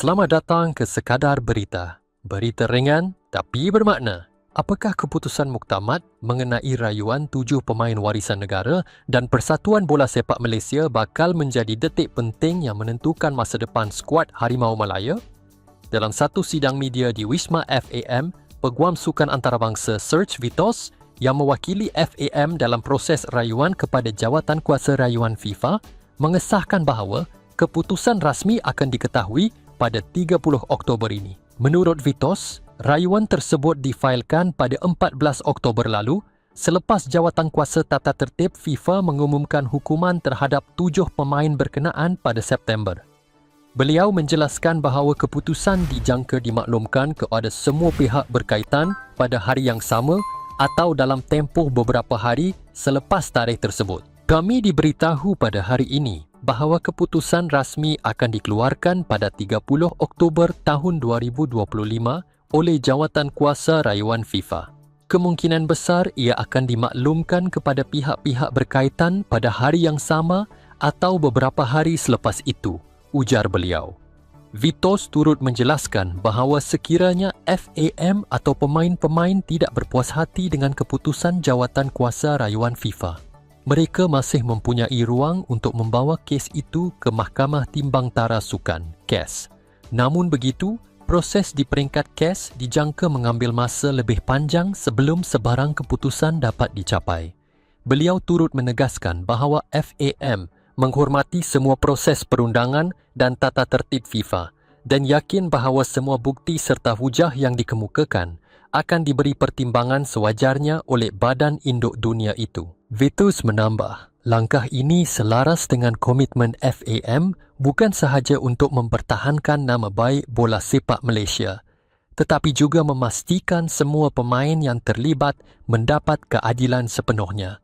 Selamat datang ke Sekadar Berita. Berita ringan tapi bermakna. Apakah keputusan muktamad mengenai rayuan tujuh pemain warisan negara dan Persatuan Bola Sepak Malaysia bakal menjadi detik penting yang menentukan masa depan skuad Harimau Malaya? Dalam satu sidang media di Wisma FAM, Peguam Sukan Antarabangsa Serge Vitos yang mewakili FAM dalam proses rayuan kepada Jawatan Kuasa Rayuan FIFA mengesahkan bahawa keputusan rasmi akan diketahui pada 30 Oktober ini. Menurut Vitos, rayuan tersebut difailkan pada 14 Oktober lalu selepas jawatan kuasa tata tertib FIFA mengumumkan hukuman terhadap tujuh pemain berkenaan pada September. Beliau menjelaskan bahawa keputusan dijangka dimaklumkan kepada semua pihak berkaitan pada hari yang sama atau dalam tempoh beberapa hari selepas tarikh tersebut. Kami diberitahu pada hari ini bahawa keputusan rasmi akan dikeluarkan pada 30 Oktober tahun 2025 oleh Jawatan Kuasa Rayuan FIFA. Kemungkinan besar ia akan dimaklumkan kepada pihak-pihak berkaitan pada hari yang sama atau beberapa hari selepas itu, ujar beliau. Vitos turut menjelaskan bahawa sekiranya FAM atau pemain-pemain tidak berpuas hati dengan keputusan Jawatan Kuasa Rayuan FIFA, mereka masih mempunyai ruang untuk membawa kes itu ke Mahkamah Timbang Tara Sukan, KES. Namun begitu, proses di peringkat KES dijangka mengambil masa lebih panjang sebelum sebarang keputusan dapat dicapai. Beliau turut menegaskan bahawa FAM menghormati semua proses perundangan dan tata tertib FIFA dan yakin bahawa semua bukti serta hujah yang dikemukakan akan diberi pertimbangan sewajarnya oleh Badan Induk Dunia itu. Vitus menambah, langkah ini selaras dengan komitmen FAM bukan sahaja untuk mempertahankan nama baik bola sepak Malaysia, tetapi juga memastikan semua pemain yang terlibat mendapat keadilan sepenuhnya.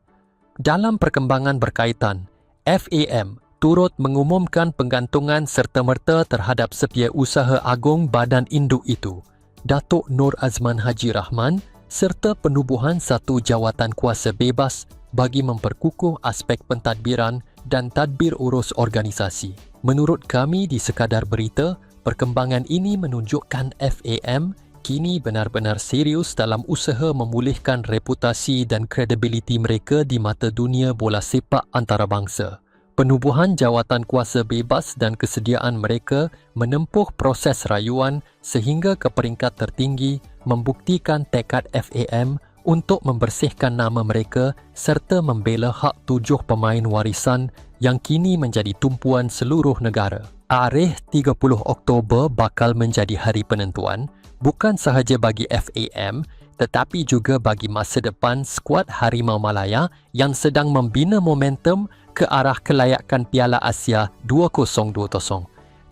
Dalam perkembangan berkaitan, FAM turut mengumumkan penggantungan serta-merta terhadap setiausaha agung badan induk itu – Datuk Nur Azman Haji Rahman serta penubuhan satu jawatan kuasa bebas bagi memperkukuh aspek pentadbiran dan tadbir urus organisasi. Menurut kami di sekadar berita, perkembangan ini menunjukkan FAM kini benar-benar serius dalam usaha memulihkan reputasi dan kredibiliti mereka di mata dunia bola sepak antarabangsa penubuhan jawatan kuasa bebas dan kesediaan mereka menempuh proses rayuan sehingga ke peringkat tertinggi membuktikan tekad FAM untuk membersihkan nama mereka serta membela hak tujuh pemain warisan yang kini menjadi tumpuan seluruh negara. Arih 30 Oktober bakal menjadi hari penentuan bukan sahaja bagi FAM tetapi juga bagi masa depan skuad Harimau Malaya yang sedang membina momentum ke arah kelayakan Piala Asia 2020.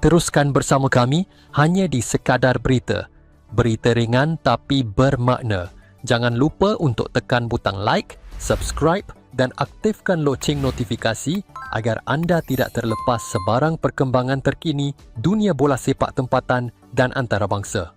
Teruskan bersama kami hanya di sekadar berita. Berita ringan tapi bermakna. Jangan lupa untuk tekan butang like, subscribe dan aktifkan loceng notifikasi agar anda tidak terlepas sebarang perkembangan terkini dunia bola sepak tempatan dan antarabangsa.